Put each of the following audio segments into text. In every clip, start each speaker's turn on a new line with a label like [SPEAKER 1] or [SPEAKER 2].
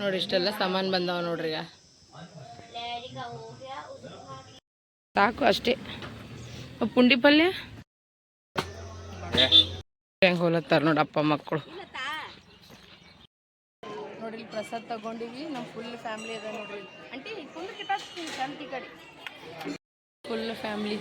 [SPEAKER 1] ನೋಡಿ ಇಷ್ಟೆಲ್ಲ ಸಾಮಾನು ಬಂದಾವ ನೋಡ್ರಿ ಈಗ. ಸಾಕು ಅಷ್ಟೇ. ಪುಂಡಿ ಪಲ್ಯ? ಹೆಂಗೆ ಹೋಲತ್ತಾರ ನೋಡಿ ಅಪ್ಪ ಮಕ್ಕಳು. ನೋಡ್ರಿ ಪ್ರಸಾದ್ ತಗೊಂಡಿವಿ. ನಮ್ಮ ಫುಲ್ ಫ್ಯಾಮಿಲಿ ಅದ ನೋಡ್ರಿ. ಅಂಟಿ ಫುಲ್ ಕಿಟಾಕ್ತೀನಿ ಶಾಂತಿ ಕಡೆ. ಫುಲ್ ಫ್ಯಾಮಿಲಿ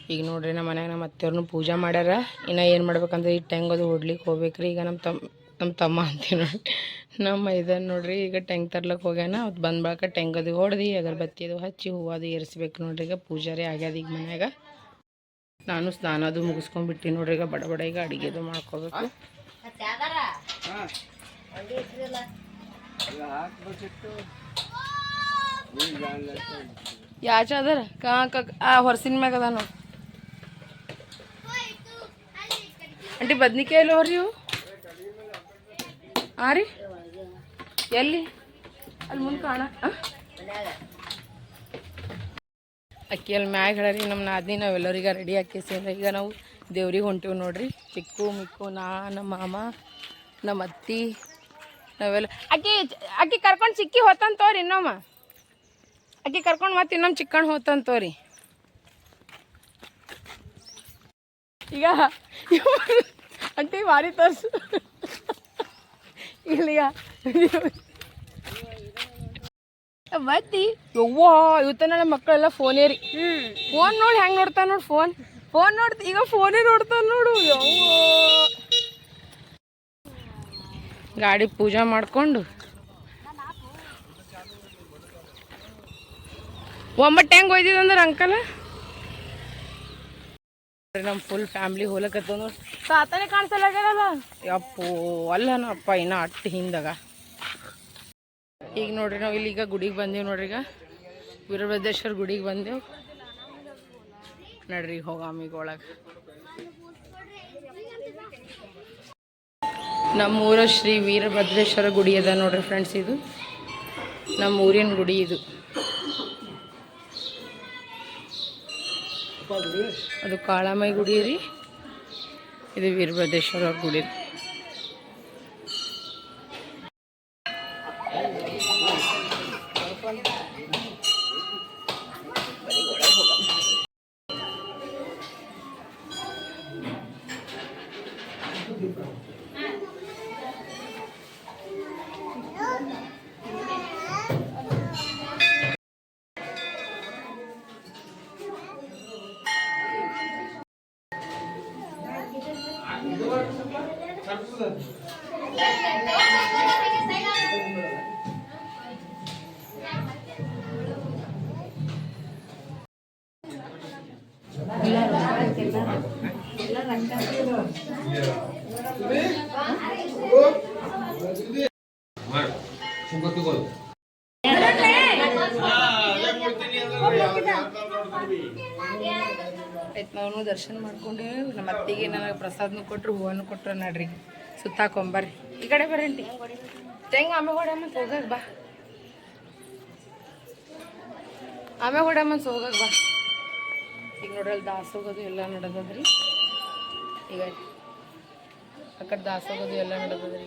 [SPEAKER 1] ಈಗ ನೋಡ್ರಿ ನಮ್ಮ ಮನ್ಯಾಗ ನಮ್ಮ ಅತ್ತೆಯವ್ರನ್ನ ಪೂಜೆ ಮಾಡ್ಯಾರ. ಇನ್ನ ಏನು ಮಾಡ್ಬೇಕಂದ್ರೆ ಈ ಟೆಂಗ್ ಅದು ಹೊಡ್ಲಿಕ್ಕೆ ಹೋಗ್ಬೇಕ್ರಿ. ಈಗ ನಮ್ಮ ತಮ್ಮ ನಮ್ಮ ತಮ್ಮ ಅಂತೀವಿ ನೋಡ್ರಿ. ನಮ್ಮ ಇದನ್ನ ನೋಡ್ರಿ ಈಗ ಟೆಂಗ್ ತರ್ಲಕ್ಕೆ ಹೋಗ್ಯಾನ. ಅದು ಬಂದ ಬಳಿಕ ಟೆಂಗ್ ಅದು ಹೊಡೆದು ಅಗರಬತ್ತಿ ಅದು ಹಚ್ಚಿ ಹೂವು ಅದು ಏರಿಸ್ಬೇಕು ನೋಡ್ರಿ. ಈಗ ಪೂಜಾರಿ ಆಗ್ಯದ ಈಗ ಮನ್ಯಾಗ. ನಾನು ಸ್ನಾನ ಅದು ಮುಗಿಸ್ಕೊಂಡ್ಬಿಟ್ಟು ನೋಡ್ರಿ. ಈಗ ಬಡ ಬಡ ಈಗ ಅಡುಗೆ ಅದು ಮಾಡ್ಕೋಬೇಕು. ಯಾಚ ಅದರ ಆ ಹೊರಸಿನ ಮ್ಯಾಗ ಅದ ನೋಡಿ. ಅಂಟಿ ಬದ್ನಿಕಾಯಿ ಎಲ್ಲ ಹೊರಿ ಹಾಂ ರೀ? ಎಲ್ಲಿ? ಅಲ್ಲಿ ಮುಂದೆ ಕಾಣ ಅಕ್ಕಿ ಅಲ್ಲಿ ಮ್ಯಾಗ ಹೇಳರಿ ನಮ್ಮ ನಾದಿನಿ ನಾವೆಲ್ಲರಿಗೆ ರೆಡಿ ಹಾಕಿಸಿಲ್ಲ ಈಗ ನಾವು ದೇವ್ರಿಗೆ ಹೊಂಟಿವಿ ನೋಡ್ರಿ. ಚಿಕ್ಕು, ಮಿಕ್ಕು, ನಾ, ನಮ್ಮ ಮಾಮ, ನಮ್ಮ ಅತ್ತಿ. ನಾವೆಲ್ಲ ಅಕ್ಕಿ ಅಕ್ಕಿ ಕರ್ಕೊಂಡು ಚಿಕ್ಕಿ ಹೋತಂತ ತೋರಿ ಇನ್ನೊಮ್ಮ. ಅಕ್ಕಿ ಕರ್ಕೊಂಡು ಮತ್ತೆ ಇನ್ನೊಮ್ಮೆ ಚಿಕ್ಕಣ್ಣ ಹೋತನ್ ತೋರಿ. ಈಗ ಅಂಟಿ ಮಾರಿ ತೋರ್ಸು. ಇಲ್ಲಿಗ. ಬತ್ತಿ. ಯವ್ವ ಇವತ್ತ ನನ್ನ ಮಕ್ಕಳೆಲ್ಲ ಫೋನೇ ರೀ ಫೋನ್ ನೋಡಿ ಹೆಂಗೆ ನೋಡ್ತಾನೆ ನೋಡಿ ಫೋನ್ ಫೋನ್ ನೋಡ್ತ ಈಗ ಫೋನೇ ನೋಡ್ತಾನೆ ನೋಡು. ಯವ್ವ. ಗಾಡಿ ಪೂಜೆ ಮಾಡ್ಕೊಂಡು. ಒಂಬತ್ತು ಹೆಂಗೆ ಒಯ್ದಿದಂದ್ರೆ ಅಂಕಲ್? ನಮ್ಮ ಫುಲ್ ಫ್ಯಾಮಿಲಿ ಹೋಲಕತ್ತ ತಾತನೇ ಕಾಣಿಸಲ್ಲ ಅಪ್ಪು ಅಲ್ಲನಪ್ಪ ಇನ್ನ ಅಟ್ಟು ಹಿಂದಾಗ. ಈಗ ನೋಡ್ರಿ ನಾವು ಇಲ್ಲಿ ಈಗ ಗುಡಿಗೆ ಬಂದೇವು ನೋಡ್ರಿ ಈಗ. ವೀರಭದ್ರೇಶ್ವರ ಗುಡಿಗೆ ಬಂದೆವು. ನಡ್ರಿ ಹೋಗಾಮ ಈಗ ಒಳಗೆ. ನಮ್ಮೂರ ಶ್ರೀ ವೀರಭದ್ರೇಶ್ವರ ಗುಡಿ ಅದ ನೋಡ್ರಿ ಫ್ರೆಂಡ್ಸ್ ಇದು. ನಮ್ಮ ಊರಿನ ಗುಡಿ ಇದು. ಅದು ಕಾಳಾಮೈ ಗುಡಿ ರೀ. ಇದು ವೀರಭದ್ರೇಶ್ವರ ಗುಡಿ. ಆಯ್ತು ನಾವು ದರ್ಶನ ಮಾಡ್ಕೊಂಡು ನಮ್ಮ ಅತ್ತಿಗೆ ನನಗೆ ಪ್ರಸಾದನು ಕೊಟ್ಟರು ಹೂವನ್ನು ಕೊಟ್ಟರು ನಡ್ರಿ. ಸುತ್ತಾಕೊಂಬರ್ರಿ. ಈ ಕಡೆ ಬರ್ರಿ ತೆಂಗ ಆಮೆ ಹೊಡಮಂತ ಹೋಗಕ್ಕೆ ಬಾ. ಆಮೆ ಹೊಡಮಂತ ಹೋಗಕ್ಕೆ ಬಾ. ಈಗ ನೋಡ್ರಿ ಅಲ್ಲಿ ದಾಸೋಗೋದು ಎಲ್ಲ ನಡೆದದ್ರಿ. ಈಗ ಆ ಕಡೆ ದಾಸೋಗೋದು ಎಲ್ಲ ನಡೆದದ್ರಿ.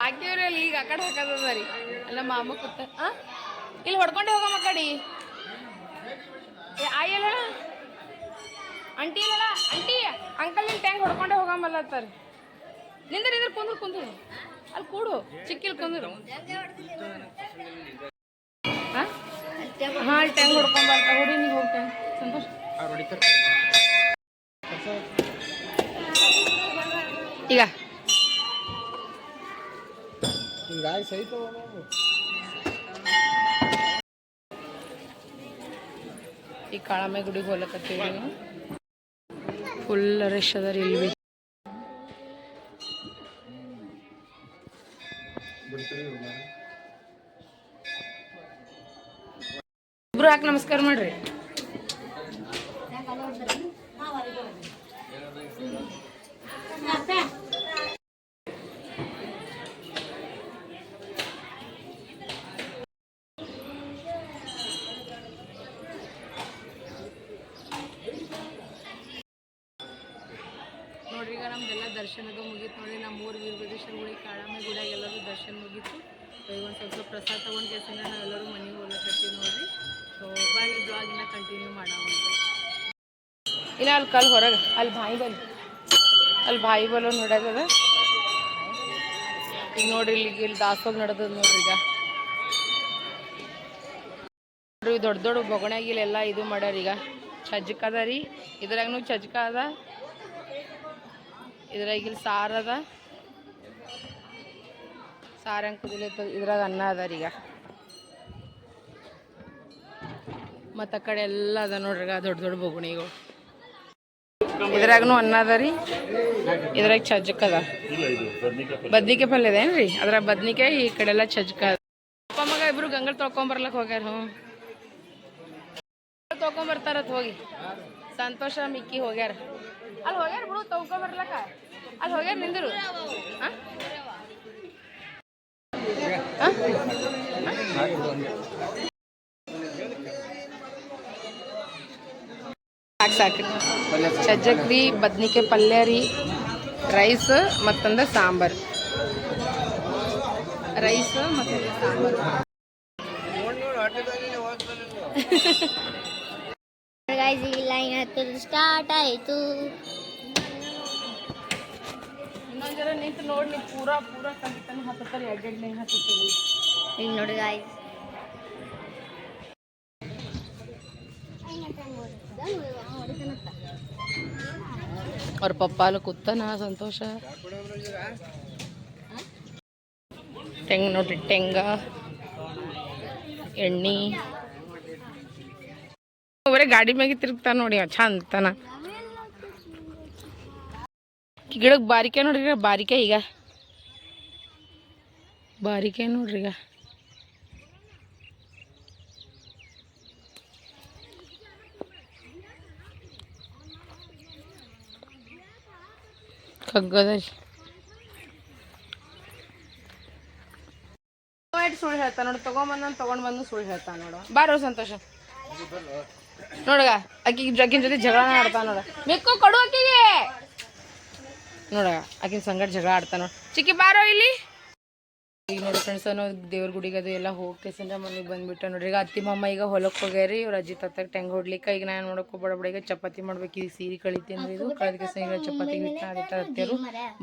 [SPEAKER 1] ಹಾಕಿವ್ರಿ ಅಲ್ಲಿ ಈಗ ಆ ಕಡೆ ಹಾಕದ್ರಿ ಅಲ್ಲ ಮಾಮ ಕೂತ ಇಲ್ಲಿ ಹೊಡ್ಕೊಂಡೆ ಹೋಗಮ್ಮ ಕಡಿ. ಆಯಲ್ಲ ಅಂಟಿ ಇಲ್ಲಲ್ಲ ಅಂಟಿ ಅಂಕಲ್ ನಿನ್ ಟ್ಯಾಂಕ್ ಹೊಡ್ಕೊಂಡೆ ಹೋಗಮ್ಮಲ್ಲತ್ತಾರ ನಿಂದ್ರೆ, ನಿಂದ್ರ, ಕುಂದ್ರು ಕುಂದ್ರು. ಅಲ್ಲಿ ಕೂಡು, ಚಿಕ್ಕಿಲ್ ಕುಂದ್ರು. ಹಾ ಅಲ್ಲಿ ಟ್ಯಾಂಕ್ ಹೊಡ್ಕೊಂಡ್ ಬರ್ತಾ ಹೊಡಿ ನೀವು ಹೋಗಿ ಟ್ಯಾಂಕ್ ಸಂತೋಷ್ ಈಗ
[SPEAKER 2] ಹಿಂಗಾಗಿ ಸಹಿತ
[SPEAKER 1] ಈ ಕಾಳಮ್ಮ ಗುಡಿಗೆ ಹೋಗ್ಲಕತ್ತೀವಿ ನೀವು ಫುಲ್ ರಶ್ ಅದ ರೀ ಇಲ್ಲಿ ಇಬ್ರು ಹಾಕಿ ನಮಸ್ಕಾರ ಮಾಡ್ರಿ? ನೋಡ್ರಿ, ಈಗ ನಮ್ದೆಲ್ಲ ದರ್ಶನದ ಮುಗೀತು ನೋಡಿ, ನಮ್ಮ ಮೂರು ಗುಡಿ ಕಾಳಮ್ಮ ಗುಡಿಯಾಗ ಎಲ್ಲರೂ ದರ್ಶನ ಮುಗೀತು. ಈಗ ಒಂದು ಸ್ವಲ್ಪ ಪ್ರಸಾದ ತೊಗೊಂಡು ಕೆಲಸ ನಾವೆಲ್ಲರೂ ಮನೆಗೆ ಹೋಗ್ಲಕತ್ತೀವಿ ನೋಡ್ರಿ. ಕಂಟಿನ್ಯೂ ಇಲ್ಲ ಅಲ್ಲಿ ಕಲ್ ಹೊರಗೆ, ಅಲ್ಲಿ ಬಾಯಿ ಬಲ್, ಅಲ್ಲಿ ಬಾಯಿ ಬಲ್ ನೋಡೋದದ ಈಗ ನೋಡ್ರಿ ಇಲ್ಲಿ ಇಲ್ಲಿ ದಾಸೋಗ್ ನಡೆದದ ನೋಡ್ರಿ ಈಗ. ನೋಡ್ರಿ ದೊಡ್ಡ ದೊಡ್ಡ ಬೊಗಣ್ಯಾಗ ಇಲ್ಲೆಲ್ಲ ಇದು ಮಾಡ್ಯಾರ ಈಗ. ಚಜ್ಕ ಅದ ರೀ, ಇದ್ರಾಗನು ಚಜ್ಕ ಅದ. ಇದ್ರಾಗ ಇಲ್ಲಿ ಸಾರು ಅದ. ಇದ್ರಾಗ ಅನ್ನ ಅದ ರೀ ಈಗ. ಮತ್ತು ಆ ಕಡೆ ಎಲ್ಲ ಅದ ನೋಡ್ರಿ ದೊಡ್ಡ ದೊಡ್ಡ ಬೋಗುಣಿಗಳು. ಇದ್ರಾಗನು ಅನ್ನ ಅದ ರೀ. ಇದ್ರಾಗ ಚಜ್ಜಕ್ ಅದ. ಬದ್ನಿಕಾಯಿ ಪಲ್ಯ ಅದೇನ್ರಿ ಅದ್ರಾಗ ಬದ್ನಿಕಾಯಿ ಈ ಕಡೆ ಎಲ್ಲ ಚಜ್ಜಕ ಅದ. ಅಪ್ಪ ಮಗ ಇಬ್ರು ಗಂಗಲ್ ತೊಳ್ಕೊಂಬರ್ಲಕ್ ಹೋಗ್ಯಾರ ಹ್ಞೂ. ತೊಗೊಂಬರ್ತಾರತ್ ಹೋಗಿ. ಸಂತೋಷ ಮಿಕ್ಕಿ ಹೋಗ್ಯಾರ. ಅಲ್ಲಿ ಹೋಗ್ಯಾರ ಬಿಡು ತೊಕೊಂಬರ್ಲಕ ಅಲ್ಲಿ ಹೋಗ್ಯಾರ ನಿಂದರು. ಸಾಕು ಸಾಕು. ಸಜ್ಜಕ್ ರೀ ಬದ್ನಿಕಾಯಿ ಪಲ್ಯ ರೀ ರೈಸ್ ಮತ್ತೊಂದ ಸಾಂಬಾರು. ರೈಸ್ ಮತ್ತೊಂದ ಸಾಂಬಾರು.
[SPEAKER 3] ಗೈಸ್ ಈ ಲೈನ್ ಹತ್ತೋದು ಸ್ಟಾರ್ಟ್ ಆಯಿತು.
[SPEAKER 1] ಇನ್ನೊಂದ್ ಜರ ನಿಂತು ನೋಡಿ ನೀವು ಪೂರಾ ಪೂರಾ ಕಂಡಿತಾನೆ ಹತ್ತತ್ತಾರೆ ಎರಡು ಎರಡು ಲೈನ್ ಹತ್ತತ್ತೀವಿ
[SPEAKER 3] ಈಗ ನೋಡಿ ಗಾಯ್ಸ್
[SPEAKER 1] ಅವ್ರ ಪಪ್ಪ ಅಲ್ಲಿ ಕೂತಾನ ಸಂತೋಷ. ತೆಂಗ್ ನೋಡ್ರಿ, ತೆಂಗ, ಎಣ್ಣೆ. ಬರೀ ಗಾಡಿ ಮ್ಯಾಗೆ ತಿರುಗ್ತಾನ ನೋಡಿ ಚಂದ ತನ ಗಿಡಕ್ಕೆ ಬಾರಿಕೆ ನೋಡ್ರಿ, ಬಾರಿಕೆ ಈಗ. ಬಾರಿಕೆ ನೋಡ್ರಿ ಈಗ. ಕಗ್ಗದ ರೀ ಸುಳ್ಳು ಹೇಳ್ತಾ ನೋಡು. ತಗೊಂಬಂದ ತಗೊಂಡ್ ಬಂದು ಸುಳ್ಳು ಹೇಳ್ತಾ ನೋಡು. ಬಾರೋ ಸಂತೋಷ. ನೋಡಗ ಆಕಿ ಅಕ್ಕಿನ ಜೊತೆ ಜಗಳ ಆಡ್ತಾ ನೋಡ. ಮಿಕ್ಕು ಕೊಡು ಅಕ್ಕಿಗೆ ನೋಡಗ ಆಕಿನ ಸಂಗಡ ಜಗಳ ಆಡ್ತಾ ನೋಡು. ಚಿಕ್ಕಿ ಬಾರೋ ಇಲ್ಲಿ. ಈಗ ನೋಡಿ ಫ್ರೆಂಡ್ಸ್ ನಾವು ದೇವ್ರ ಗುಡಿಗೆ ಅದು ಎಲ್ಲ ಹೋಗ್ಕೇಸಿಂದ ಮನೆಗೆ ಬಂದ್ಬಿಟ್ಟ. ನೋಡ್ರಿ, ಈಗ ಅತ್ತಿ ಮಮ್ಮ ಈಗ ಹೊಲಕ್ಕೆ ಹೋಗ್ಯಾರಿ, ಇವ್ರ ಅಜ್ಜಿ ತಾತಕ್ಕೆ ಟೆಂಗ್ ಹೊಡ್ಲಿಕ್ಕೆ. ಈಗ ನಾನು ನೋಡಕ್ ಹೋಗ್ಬೇಡ ಈಗ ಚಪಾತಿ ಮಾಡ್ಬೇಕು, ಈಗ ಸೀರೆ ಕಳಿತೀನಿ ಇದು. ಕಳೆದ ಕೇಸ ಈಗ ಚಪಾತಿ ಅತ್ತಿಯರು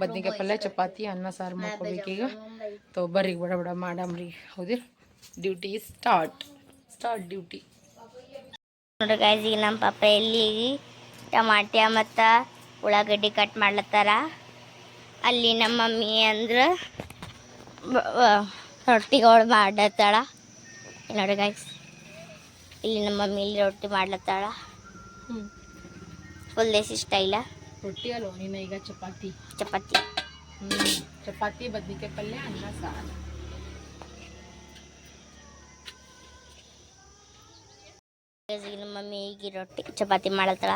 [SPEAKER 1] ಬದ್ನಿಕಾಯಿ ಪಲ್ಯ, ಚಪಾತಿ, ಅನ್ನ, ಸಾರು ಮಾಡ್ಕೋಬೇಕು ಈಗ. ತೊ ಬರ್ರಿ, ಬಡ ಬಡ ಮಾಡಮ್ರಿ ಹೌದಿ, ಡ್ಯೂಟಿ ಸ್ಟಾರ್ಟ್. Start duty.
[SPEAKER 3] ನೋಡ್ರಿ ಗಾಯ್ಸ್ ಈಗ ನಮ್ಮ ಪಾಪ ಎಲ್ಲಿ ಟಮಾಟ್ಯ ಮತ್ತು ಉಳ್ಳಾಗಡ್ಡಿ ಕಟ್ ಮಾಡ್ಲತ್ತಾರ. ಅಲ್ಲಿ ನಮ್ಮ ಮಮ್ಮಿ ಅಂದ್ರೆ ರೊಟ್ಟಿಗಳು ಮಾಡತ್ತಾಳ ನೋಡಿ ಗಾಯ್ಸ್ ಇಲ್ಲಿ ನಮ್ಮ ಮಮ್ಮಿ ಇಲ್ಲಿ ರೊಟ್ಟಿ ಮಾಡ್ಲತ್ತಾಳ. ಫುಲ್ ದೇಸಿ ಸ್ಟೈಲ
[SPEAKER 1] ರೊಟ್ಟಿ ಅಲ್ವ ನಿನ್ನ ಈಗ ಚಪಾತಿ?
[SPEAKER 3] ಚಪಾತಿ.
[SPEAKER 1] ಚಪಾತಿ ಬದ್ನಿಕಾಯಿ ಪಲ್ಯ ಅನ್ನ ಸಾರು.
[SPEAKER 3] ನಮ್ಮ ಮಮ್ಮಿ ಈಗ ರೊಟ್ಟಿ ಚಪಾತಿ ಮಾಡತ್ತಾಳ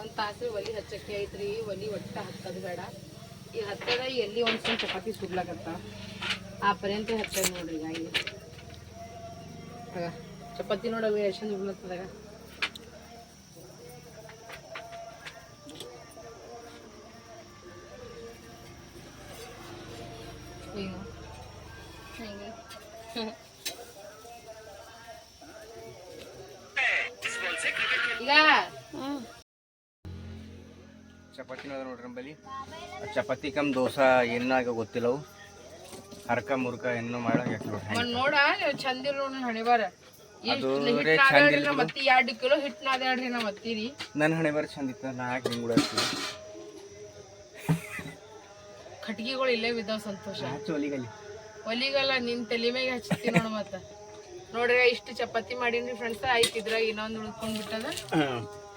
[SPEAKER 1] ಒಂದು ತಾಸು ಒಲಿ ಹಚ್ಚಕ್ಕೆ ಐತ್ರಿ ಒಲಿ ಒಟ್ಟ ಹತ್ತದ ಬೇಡ. ಈ ಹತ್ತದ ಎಲ್ಲಿ ಒಂದು ಸ್ವಲ್ಪ ಚಪಾತಿ ಸುಡ್ಲಾಕತ್ತ? ಆ ಪರ್ಯಂತ ಹತ್ತದ ನೋಡ್ರಿ ಈಗ ಚಪಾತಿ ನೋಡೋದು ಎಷ್ಟು ಉರ್ಲತ್ತದಾಗ
[SPEAKER 2] ಚಪಾತಿ ಕಮ್ ದೋಸಾ ಏನಾಗ ಗೊತ್ತಿಲ್ಲವು. ಹರ್ಕ ಮುರ್ಕ ಏನು
[SPEAKER 1] ಮಾಡಂಗೆ ನೋಡ ಚಂದ ನೋಡ ಹಣಿಬಾರ. ಮತ್ತೆ. ಎರಡು ಕಿಲೋ ಹಿಟ್ಟು ನಾದ್ಯಾಡ್ರಿ ನಾ ಮತ್ತೀರಿ.
[SPEAKER 2] ನನ್ನ ಹಣೆ ಬರ ಚಂದ ಇತ್ತು ನಾ ಯಾಕೆ ಹಿಂಗೆ ಉಡಾಡ್ತೀನಿ
[SPEAKER 1] ಕಟ್ಗಿಗಳು ಇಲ್ಲೇ ಬಿದ್ದಾವ ಸಂತೋಷ.
[SPEAKER 2] ಒಲಿಗಲ್ಲಿ.
[SPEAKER 1] ಒಲಿಗಲ್ಲ ನಿನ್ ತಲೆ ಮ್ಯಾಗ ಹಚ್ಚಿ ನೋಡ ಮತ್ತ. ನೋಡ್ರಿ ಇಷ್ಟು ಚಪಾತಿ ಮಾಡೀನಿ ಫ್ರೆಂಡ್ಸ್ ಆಯ್ತು ಇದ್ರಾಗ ಇನ್ನೊಂದು ಉಳ್ಕೊಂಡ್ ಬಿಟ್ಟದ.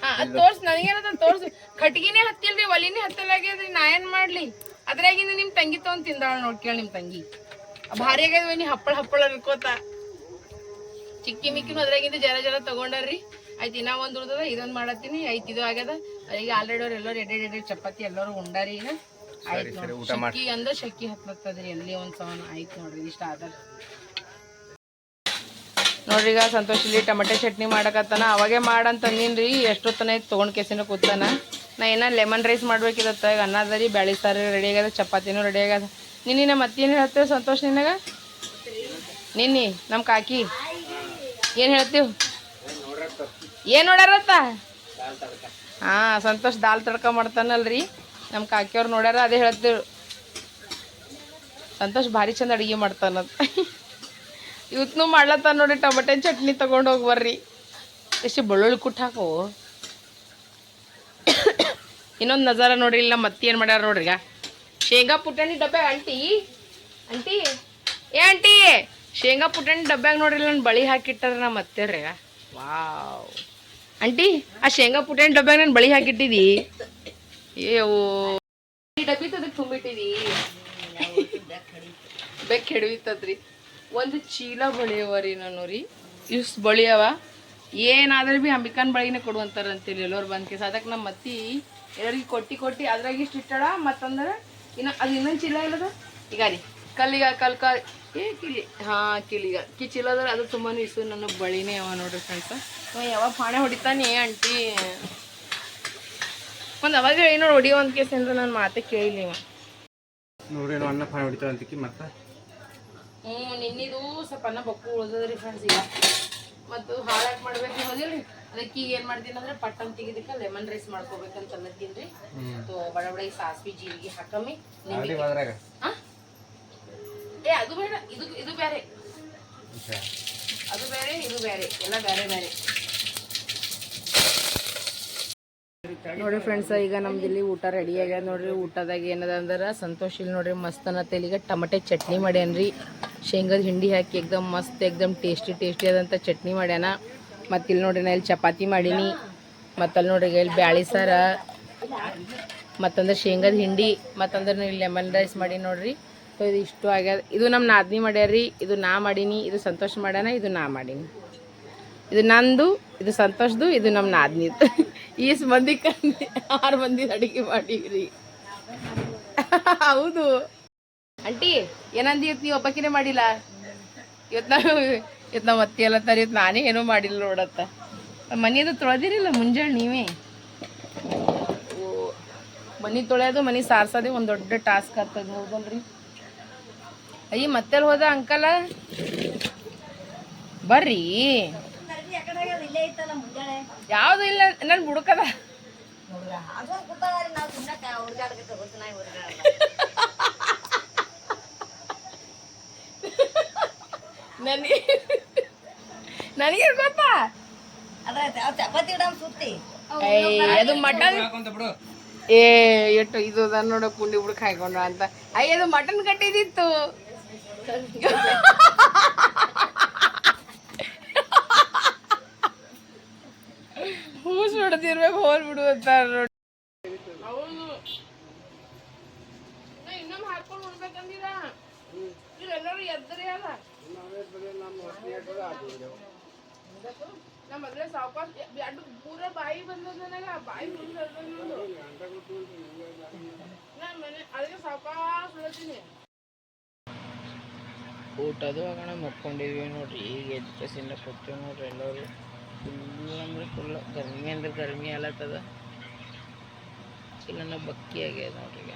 [SPEAKER 1] ಹಾ ಅದ್ ತೋರ್ಸ್ ನನಗೇನದ ತೋರ್ಸ್. ಕಟ್ಗಿನೇ ಹತ್ತಿಲ್ರಿ ಒಲಿನೇ ಹತ್ತಲಾಗ್ಯದ್ರಿ ನಾ ಏನ್ ಮಾಡ್ಲಿ? ಅದ್ರಾಗಿಂದ ನಿಮ್ ತಂಗಿ ತಗೊಂಡ್ ತಿಂದಾಳ ನೋಡ್ಕೇಳ ನಿಮ್ ತಂಗಿ. ಭಾರಿ ಆಗ್ಯದ ನೀ ಹಪ್ಪಳ ಹಪ್ಪಳ ಅನ್ಕೋತ. ಚಿಕ್ಕಿ ಮಿಕ್ಕಿನೂ ಅದ್ರಾಗಿಂದ ಜರ ಜರ ತಗೊಂಡಾರ್ರಿ. ಆಯ್ತು ಇನ್ನ ಒಂದು ಉಳ್ದದ ಇದೊಂದ್ ಮಾಡತ್ತೀನಿ. ಆಯ್ತು ಇದು ಆಗ್ಯದ. ಈಗ ಆಲ್ರೆಡಿ ಅವ್ರು ಎಲ್ಲರೂ ಎಡೆ ಎಡೆ ಚಪಾತಿ ಎಲ್ಲರೂ ಉಂಡಾರಿ ಈಗ. ಆಯ್ತು ಶಕ್ಕಿ ಅಂದ್ರೆ ಶಕ್ಕಿ ಹತ್ತದ್ರಿ ಎಲ್ಲಿ ಒಂದ್ ಸಮಾನ. ಆಯ್ತು ನೋಡ್ರಿ ಇಷ್ಟ ಆದ ನೋಡ್ರಿ, ಈಗ ಸಂತೋಷ್ ಇಲ್ಲಿ ಟೊಮೆಟೊ ಚಟ್ನಿ ಮಾಡಕತ್ತಾನ. ಅವಾಗೆ ಮಾಡಂತ ರೀ ಎಷ್ಟೊತ್ತನ ತೊಗೊಂಡು ಕೇಸಿನ ಕೂತಾನ. ನಾ ಏನ ಲೆಮನ್ ರೈಸ್ ಮಾಡ್ಬೇಕಿದತ್ತ, ಈಗ ಅನ್ನ ರೀ ಬ್ಯಾಳಿ ಸಾರು ರೆಡಿ ಆಗ್ಯದ, ಚಪಾತಿನೂ ರೆಡಿ ಆಗ್ಯದ. ನಿನ್ನ ಮತ್ತೇನು ಹೇಳ್ತೇವೆ ಸಂತೋಷ್ ನಿನಗ? ನಿನ್ನಿ ನಮ್ಮ ಕಾಕಿ. ಏನು ಹೇಳ್ತೀವಿ ಏನು ನೋಡ್ಯಾರತ್ತ? ಹಾಂ, ಸಂತೋಷ್ ದಾಲ್ ತಡ್ಕ ಮಾಡ್ತಾನಲ್ರಿ. ನಮ್ಮ ಕಾಕಿಯವ್ರು ನೋಡ್ಯಾರ, ಅದೇ ಹೇಳ್ತೀವಿ ಸಂತೋಷ್ ಭಾರಿ ಚಂದ ಅಡುಗೆ ಮಾಡ್ತಾನಂತ. ಇವತ್ನು ಮಾಡ್ಲತ್ತ ನೋಡಿ ಟೊಮೆಟೊ ಚಟ್ನಿ ತಗೊಂಡು ಹೋಗಿ ಬರ್ರಿ. ಎಷ್ಟು ಬೆಳ್ಳುಳ್ಳಿ ಕುಟ್ಟು ಹಾಕು. ಇನ್ನೊಂದು ನಜಾರ ನೋಡ್ರಿ ಇಲ್ಲ ಮತ್ತೆ ಏನು ಮಾಡ್ಯಾರ ನೋಡ್ರಿ ಈಗ. ಶೇಂಗಾ ಪುಟಾಣಿ ಡಬ್ಬೆ ಆಂಟಿ. ಆಂಟಿ. ಏ ಆಂಟಿ. ಶೇಂಗಾ ಪುಟಾಣಿ ಡಬ್ಬ್ಯಾಗ ನೋಡ್ರಿ ನನ್ನ ಬಳಿ ಹಾಕಿಟ್ಟಾರ ನಮ್ಮ ಅತ್ತೆರ್ರಿ ವಾವ್. ಆಂಟಿ ಆ ಶೇಂಗಾ ಪುಟಾಣಿ ಡಬ್ಬ್ಯಾಗ ನಾನು ಬಳಿ ಹಾಕಿಟ್ಟಿದಿ? ಏವು ಈ ಡಬ್ಬಿ ಅದಕ್ಕೆ ತುಂಬಿಟ್ಟಿದಿ. ಬೆಕ್ಕ ಹಿಡಿತದ್ರಿ ಒಂದು ಚೀಲ ಬಳಿಯವ ರೀ ನಾನು ರೀ. ಇಷ್ಟು ಬಳಿಯವ. ಏನಾದ್ರೆ ಭೀ ಅಂಬಿಕಾನ್ ಬಳಿನೇ ಕೊಡುವಂತಾರ ಅಂತೇಳಿ ಎಲ್ಲರು ಬಂದ್ ಕೇಸ್. ಅದಕ್ಕೆ ನಮ್ಮ ಮತ್ತಿ ಎಲ್ಲರಿಗೆ ಕೊಟ್ಟಿ ಕೊಟ್ಟಿ ಅದ್ರಾಗ ಇಷ್ಟು ಇಟ್ಟಳ, ಮತ್ತಂದ್ರೆ ಇನ್ನು ಅದು ಇನ್ನೊಂದು ಚೀಲ ಇಲ್ಲದ? ಈಗ ರೀ. ಕಲ್ಲಿಗ ಕಲ್ ಕಲ್ ಏ ಕಿಲಿ ಹಾಂ ಕಿಲಿಗ. ಕಿ ಚೀಲ ಅದ್ರ ಅದು ತುಂಬಾ ಇಸು ನನ್ನ ಬಳಿನೇ ಅವ ನೋಡ್ರಿ ಫ್ರೆಂಡ್ಸ್. ಯಾವಾಗ ಪಾಣೆ ಹೊಡಿತಾನೆ ಆಂಟಿ. ಒಂದು ಅವಾಗ ಏನೋ ನೋಡಿ, ಹೊಡಿಯೋ ಒಂದ್ ಕೇಸ್ ಅಂದ್ರೆ ನಾನು ಮಾತೇ ಕೇಳಿಲ್ಲ
[SPEAKER 2] ನೋಡ್ರಿ ಅನ್ನ ಪಾಣೆ ಹೊಡಿತಾವ ಅಂತಿಕ್ಕಿ ಮತ್ತೆ?
[SPEAKER 1] ಹ್ಞೂ ನಿನ್ನಿದು ಸ್ವಲ್ಪ ಅನ್ನ ಬಕ್ಕು ಉಳ್ದದ್ರಿ ಫ್ರೆಂಡ್ಸ್ ಈಗ. ಮತ್ತು ಹಾಳಾಗಿ ಮಾಡ್ಬೇಕು ಹೋದಿಲ್ರಿ ಅದಕ್ಕೆ ಈಗ ಏನು ಮಾಡ್ತೀನಿ ಅಂದ್ರೆ ಪಟ್ಟನ್ ತೆಗಿದಕ್ಕೆ ಲೆಮನ್ ರೈಸ್ ಮಾಡ್ಕೋಬೇಕಂತ ಅನ್ನತ್ತೀನಿ ರೀ. ತೋ ಬಡ ಬಡ ಸಾಸ್ವಿ ಜೀರಿಗೆ ಹಾಕಮ್ಮಿ? ಏ ಅದು ಬೇಡ. ಇದು ಇದು ಬೇರೆ ಅದು ಬೇರೆ ಇದು ಬೇರೆ ಎಲ್ಲ ಬೇರೆ ಬೇರೆ ನೋಡ್ರಿ ಫ್ರೆಂಡ್ಸ್ ಈಗ ನಮ್ದು ಇಲ್ಲಿ ಊಟ ರೆಡಿ ಆಗ್ಯದ ನೋಡ್ರಿ. ಊಟದಾಗ ಏನದ ಅಂದ್ರೆ ಸಂತೋಷ ಇಲ್ಲಿ ನೋಡ್ರಿ ಮಸ್ತ್ ಅನ್ನತ್ತೆ ಇಲ್ಲಿಗೆ ಟಮಟೆ ಚಟ್ನಿ ಮಾಡ್ಯಾನ್ರಿ. ಶೇಂಗದ ಹಿಂಡಿ ಹಾಕಿ ಎಕ್ದಮ್ ಮಸ್ತ್, ಎಕ್ದಮ್ ಟೇಸ್ಟಿ ಟೇಸ್ಟಿ ಆದಂಥ ಚಟ್ನಿ ಮಾಡ್ಯಾನ. ಮತ್ತು ಇಲ್ಲಿ ನೋಡ್ರಿ ನಾ ಇಲ್ಲಿ ಚಪಾತಿ ಮಾಡೀನಿ. ಮತ್ತು ಅಲ್ಲಿ ನೋಡ್ರಿ ಇಲ್ಲಿ ಬ್ಯಾಳಿ ಸಾರ. ಮತ್ತಂದ್ರೆ ಶೇಂಗದ ಹಿಂಡಿ ಮತ್ತಂದ್ರೆ ಇಲ್ಲಿ ಲೆಮನ್ ರೈಸ್ ಮಾಡಿ ನೋಡ್ರಿ. ಸೊ ಇದು ಇಷ್ಟು ಆಗ್ಯದ. ಇದು ನಮ್ಮ ನಾದ್ನಿ ಮಾಡ್ಯಾರ್ರಿ. ಇದು ನಾ ಮಾಡೀನಿ, ಇದು ಸಂತೋಷ್ ಮಾಡ್ಯಾನ, ಇದು ನಾ ಮಾಡೀನಿ. ಇದು ನಂದು, ಇದು ಸಂತೋಷದು, ಇದು ನಮ್ಮ ನಾದ್ನಿದು. ಈಸ್ ಮಂದಿ ಕಂಡು ಆರು ಮಂದಿ ಅಡುಗೆ ಮಾಡೀವ್ರಿ. ಹೌದು. ಆಂಟಿ ಏನಂದಿ ಇವತ್ತು ನೀವು ಒಬ್ಬಕಿನೇ ಮಾಡಿಲ್ಲ? ಇವತ್ತು ನಾವು ಇವತ್ತು ನಾವು ಮತ್ತೆ ಎಲ್ಲ ತರ ಇವತ್ತು ನಾನೇ ಏನೂ ಮಾಡಿಲ್ಲ ನೋಡತ್ತ. ಮನೆಯದು ತೊಳೆದಿರಿಲ್ಲ ಮುಂಜಾನೆ ನೀವೇ. ಓ ಮನೆ ತೊಳೆಯೋದು ಮನೆ ಸಾರ್ಸೋದೇ ಒಂದು ದೊಡ್ಡ ಟಾಸ್ಕ್ ಆಗ್ತದೆ ಹೌದಲ್ರಿ? ಅಯ್ಯ ಮತ್ತೆ ಹೋದ ಅಂಕಲ? ಬರ್ರಿ. ಯಾವುದು ಇಲ್ಲ ನನ್ ಬುಡಕದ. ನನಗೆ ನನಗೆ ಗೊತ್ತಾ.
[SPEAKER 4] ಚಪಾತಿ ಇಡಮ್ ಸುತ್ತಿ.
[SPEAKER 1] ಏಯ್, ಅದು ಮಟನ್
[SPEAKER 2] ಹಾಕೊಂತ ಬಿಡು.
[SPEAKER 1] ಏ ಎಷ್ಟು ಇದು ಅದ ನೋಡ ಕುಂಡಿ ಬಿಡಕ್ ಹಾಕೊಂಡ ಅಂತ. ಅಯ್ಯ ಅದು ಮಟನ್ ಕಟ್ಟಿದಿತ್ತು. ಹೂಸ್ ಹೋಲ್ ಬಿಡು ಅಂತ ನೋಡಿ ಹೌದು. ನಾ ಇನ್ನೊಮ್ಮೆ ಹಾಕೊಂಡು ಉಣ್ಬೇಕಂದಿರ ಇವ್ರೆಲ್ಲರೂ ಎದ್ದರೆ ಅಲ್ಲ. ನಮ್ಮ ಮದ್ವೆ ಸಾವ್ಕಾಸ್ ಎರಡು ಪೂರ ಬಾಯಿ ಬಂದದ ನನಗ ಬಾಯಿ ನಾನು ಮನೆ ಅದಕ್ಕೆ ಸಾವ್ಕಾಸ್ ಹೇಳ್ತೀನಿ. ಊಟದು ಆಗೋಣ ಮಕ್ಕೊಂಡಿದ್ವಿ ನೋಡ್ರಿ. ಈಗ ಎಜುಕೇಶನ್ ಕಸಿಂದ ಕೂತೀವಿ ನೋಡ್ರಿ ಎಲ್ಲರೂ. ಫುಲ್ ಅಂದ್ರೆ ಫುಲ್ ಗರ್ಮಿ ಅಂದ್ರೆ ಗರ್ಮಿ ಅಲತ್ತದ ಇಲ್ಲ ಬಕ್ಕಿ ಆಗ್ಯದ ನೋಡ್ರಿ ಈಗ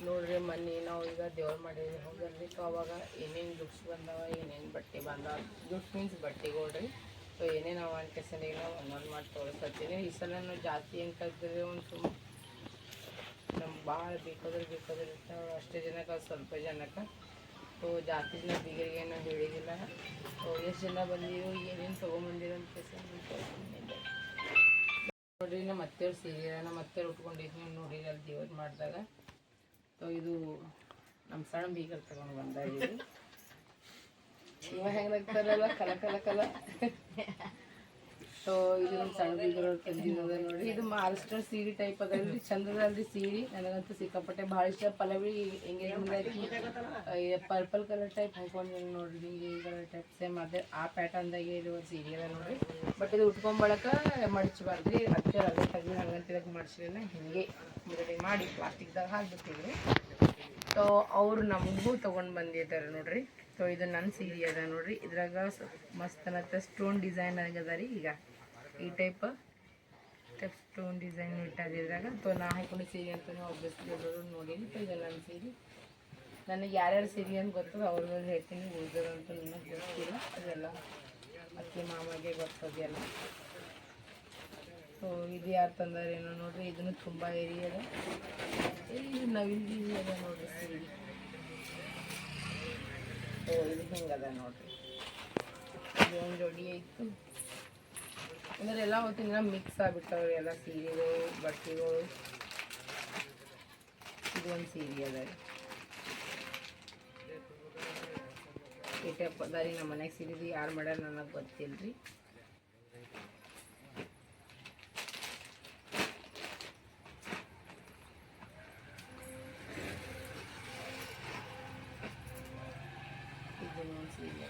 [SPEAKER 1] ನೋಡ್ರಿ ಮನೆ ನಾವು ಈಗ ದೇವ್ರ ಮಾಡಿದ್ವಿ ಹೋಗಲ್ರಿ ಸೊ ಅವಾಗ ಏನೇನು ದುಡ್ಸ್ ಬಂದವ, ಏನೇನು ಬಟ್ಟೆ ಬಂದವ. ದುಡ್ಸ್ ಮೀನ್ಸ್ ಬಟ್ಟೆಗಳ್ರಿ. ಸೊ ಏನೇನು ಅವ ಅಂತ ನಾವು ಒಂದೊಂದು ಮಾಡಿ ತೋರಿಸ್ತೀನಿ ಈ ಸಲ ಜಾಸ್ತಿ ಏನು ಕಲ್ತಿದ್ರೆ ಒಂದು ಸುಮ್ ನಮ್ಗೆ ಭಾಳ ಬೇಕಾದ್ರೆ ಬೇಕಾದ್ರೆ ಇರ್ತಾವೆ ಅಷ್ಟೇ ಜನಕ್ಕೆ, ಸ್ವಲ್ಪ ಜನಕ್ಕೆ. ಸೊ ಜಾಸ್ತಿ ಜನ ಬೀಗರಿಗೆ ನಾವು ಹೇಳಿದಿಲ್ಲ. ಸೊ ಎಷ್ಟು ಜನ ಬಂದಿರೋ, ಏನೇನು ತೊಗೊಂಬಂದಿರೋ ಅಂತ ನೋಡ್ರಿ, ನಮ್ಮ ಅತ್ತೆಯವ್ರು ಸೀರೆ, ನಮ್ಮ ಅತ್ತೆಯವ್ರು ಉಟ್ಕೊಂಡಿದ್ವಿ ನೋಡಿರಿ ಅಲ್ಲಿ ದೇವ್ರು ಮಾಡಿದಾಗ. ಸೊ ಇದು ನಮ್ಮ ಸಣ್ಣ ಬೀಗರ್ ತಗೊಂಡು ಇದು ಇವ ಹೆಂಗಾಗ್ತಾರಲ್ಲ ಕಲ ಕಲ ಕಲ. ಸೊ ಇದು ನಮ್ಮ ಸಣ್ಣ ಬೀಗರ್ ತಂದಿರೋದ ನೋಡಿ. ಇದು ಮಹಾರಾಷ್ಟ್ರ ಸೀರೆ ಟೈಪ್ ಅದಲ್ರಿ ಚಂದ್ರದಲ್ಲಿ ಸೀರೆ. ನನಗಂತೂ ಸಿಕ್ಕಾಪಟ್ಟೆ ಭಾಳ ಇಷ್ಟ. ಪಲ್ಲವಿ ಎಂಗೇಜ್ಮೆಂಟ್ ಆಯ್ತು. ಪರ್ಪಲ್ ಕಲರ್ ಟೈಪ್ ಹಾಕೊಂಡು ನೋಡ್ರಿ. ಹಿಂಗೆ ಈ ಕಲರ್ ಟೈಪ್ ಸೇಮ್ ಅದೇ. ಆ ಪ್ಯಾಟರ್ನ್ದಾಗೆ ಇರುವ ಸೀರೆ ಅದ ನೋಡ್ರಿ. ಬಟ್ ಇದು ಉಟ್ಕೊಂಬಳಕ ಮಡಚಬಾರ್ದ್ರಿ. ಅದಕ್ಕೆ ಅದೇ ತೆಗ್ದು ಹಂಗಂತಿದಾಗ ಮಡ್ಸಿಲ್ಲ ಹಿಂಗೆ. ರೆಡಿ ಮಾಡಿ. ಪ್ಲಾಸ್ಟಿಕ್ದಾಗ ಹಾಕ್ಬಿಟ್ಟಿವ್ರಿ ಸೊ ಅವರು ನಮಗೂ ತೊಗೊಂಡು ಬಂದಿದ್ದಾರೆ ನೋಡ್ರಿ. ಸೊ ಇದು ನನ್ನ ಸೀರೆ ಅದ ನೋಡ್ರಿ. ಇದ್ರಾಗ ಮಸ್ತ್ ಅನ್ನತ್ತ ಸ್ಟೋನ್ ಡಿಸೈನ್ ಆಗದ ರೀ ಈಗ. ಈ ಟೈಪ್ ಟೈಪ್ ಸ್ಟೋನ್ ಡಿಸೈನ್ ಇಟ್ಟದ ಇದ್ರಾಗ. ಸೊ ನಾ ಹಾಕೊಂಡು ಸೀರೆ ಅಂತ ಒಬ್ಬಿಸ್ಲಿ ಎಲ್ಲರೂ ನೋಡೀನಿ. ಸೊ ಇದು ನನ್ನ ಸೀರೆ ನನಗೆ ಯಾರ್ಯಾರು ಸೀರೆ ಅಂತ ಗೊತ್ತದ ಅವ್ರಿಗೆ ಹೇಳ್ತೀನಿ. ಅಂತ ನನಗೆ ಗೊತ್ತಿಲ್ಲ. ಅದೆಲ್ಲ ಅತ್ತೆ ಮಾಮಗೆ ಗೊತ್ತದೆಲ್ಲ ಸೊ ಇದು ಯಾರು ತಂದಾರೇನೋ ನೋಡ್ರಿ. ಇದನ್ನು ತುಂಬ ಏರಿ ಇದು ನವಿಲಿ ಅದ ಸೊ ಇದು. ಹಿಂಗದ ಇದು ಒಂದು ಜೋಡಿ ಇತ್ತು ಎಲ್ಲ ಮಿಕ್ಸ್ ಆಗ್ಬಿಟ್ಟವ್ರಿ ಎಲ್ಲ ಸೀರೆಗಳು ಬಟ್ಟೆಗಳು ಇದು ಒಂದು ಸೀರೆ ಅದ ರೀ ಇಟ್ಟಪ್ಪ ಟೈಪ್ ಅದ ರೀ ನಮ್ಮ ಮನೆಗೆ ಸೀರೆ ಯಾರು ಮಾಡ್ಯಾರ ನನಗೆ ಗೊತ್ತಿಲ್ಲ ರೀ ಒಂದು ಸೀರೆ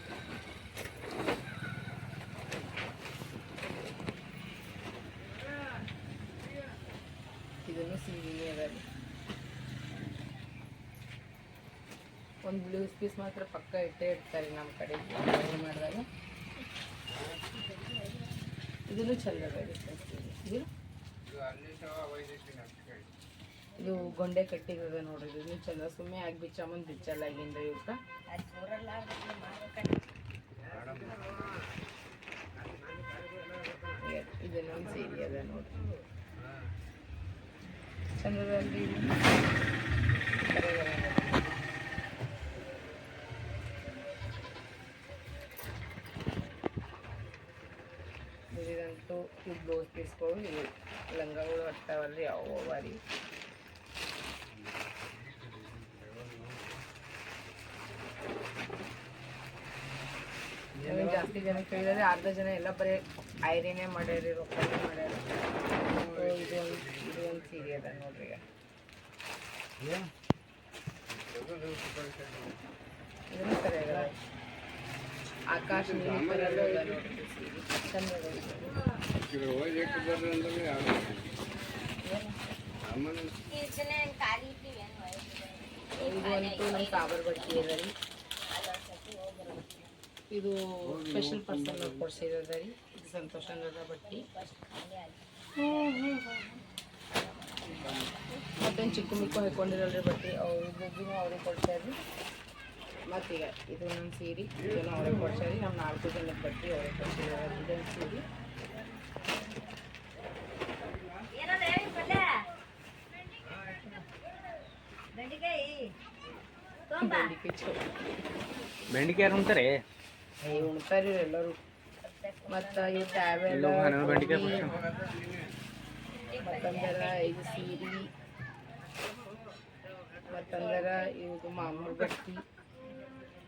[SPEAKER 1] ಇದನ್ನು ಸೀರೆ ಅದ ರೀ ಒಂದು ಬ್ಲೂಸ್ ಪೀಸ್ ಮಾತ್ರ ಪಕ್ಕ ಇಟ್ಟೇ ಇಡ್ತಾರೆ ನಮ್ಮ ಕಡೆ. ಮಾಡಿದಾಗ. ಇದನ್ನು ಚಂದ ಇದು? ಇದು ಗೊಂಡೆ ಕಟ್ಟಿದ ನೋಡ್ರಿ ಇದನ್ನು ಚಂದ ಸುಮ್ಮನೆ ಆಗಿ ಬಿಚ್ಚಮ್ಮನ್ ಬಿಚ್ಚಲ್ಲ ಆಗಿಂದ ಇವಕ್ಕ ಇದನ್ನೊಂದು ಸೀರೆ ಅದ ನೋಡ್ರಿ ಚಂದದಲ್ಲಿ ಇದಂತೂ ಈ ಬ್ಲೌಸ್ ಪೀಸ್ಗಳು ಇವು ಲಂಗಗಳು ಹತ್ತಾವಲ್ರಿ ಅವು ಅವ ರೀ ನಮಗೆ ಜಾಸ್ತಿ ಜನ ಕೇಳಿದ್ರೆ ಅರ್ಧ ಜನ ಎಲ್ಲ ಬರೀ ಐರಿನೇ ಮಾಡ್ಯಾರಿ ರೊಕ್ಕನೇ ಮಾಡ್ಯಾರ. So, ಇದು ಒಂದು ಇದು ಒಂದು ಸೀರೆ ಅದ ನೋಡ್ರಿ ಈಗ. ಇದನ್ನು ಸರಿಯಾಗದ ಆಕಾಶ ನೀಲಿ ಕಲರ್ ಅದ ನೋಡ್ರಿ ಸೀರೆ ಚಂದ ಅದ ಇದು. ಇದು ಅಂತೂ ನಮ್ಮ ಸಾಬರ್ ಬಟ್ಟೆ ಅದ ರೀ ಇದು ಸ್ಪೆಷಲ್ ಪರ್ಸನ್ ಕೊಡ್ಸಿದ್ದಾರೆ ರೀ. ಇದು ಸಂತೋಷ ಅನ್ನೋದ ಬಟ್ಟೆ ಮತ್ತೊಂದು ಚಿಕ್ಕ ಮಿಕ್ಕು ಹಾಕೊಂಡಿರಲ್ರಿ ಬಟ್ಟೆ? ಅವ್ರಿಗೂ ಅವ್ರಿಗೆ ಕೊಡ್ಸ್ಯಾರಿ ಮತ್ತೀಗ ಇದು ನನ್ನ ಸೀರೆ ಇದನ್ನು ಅವ್ರಿಗೆ ಕೊಡ್ಸ್ಯಾರಿ ನಮ್ಮ ನಾಲ್ಕು ಜನಕ್ಕೆ ಬಟ್ಟೆ ಅವ್ರಿಗೆ ಕೊಡ್ಸಿದ್ದಾರೆ ಇದೊಂದು ಸೀರೆ. ಬೆಂಡಿಕಾಯಿ?
[SPEAKER 2] ಬೆಂಡಿಕಾಯಿ ಯಾರು ಉಣ್ತಾರೆ
[SPEAKER 1] ಎಲ್ಲರೂ. ಮತ್ತು ಇವು ಟ್ಯಾವೆಲ್ ಮತ್ತಂದ್ರ ಇದು ಸೀರೆ. ಮತ್ತಂದ್ರ ಇದು ಮಾಮೂಲು ಬಟ್ಟೆ.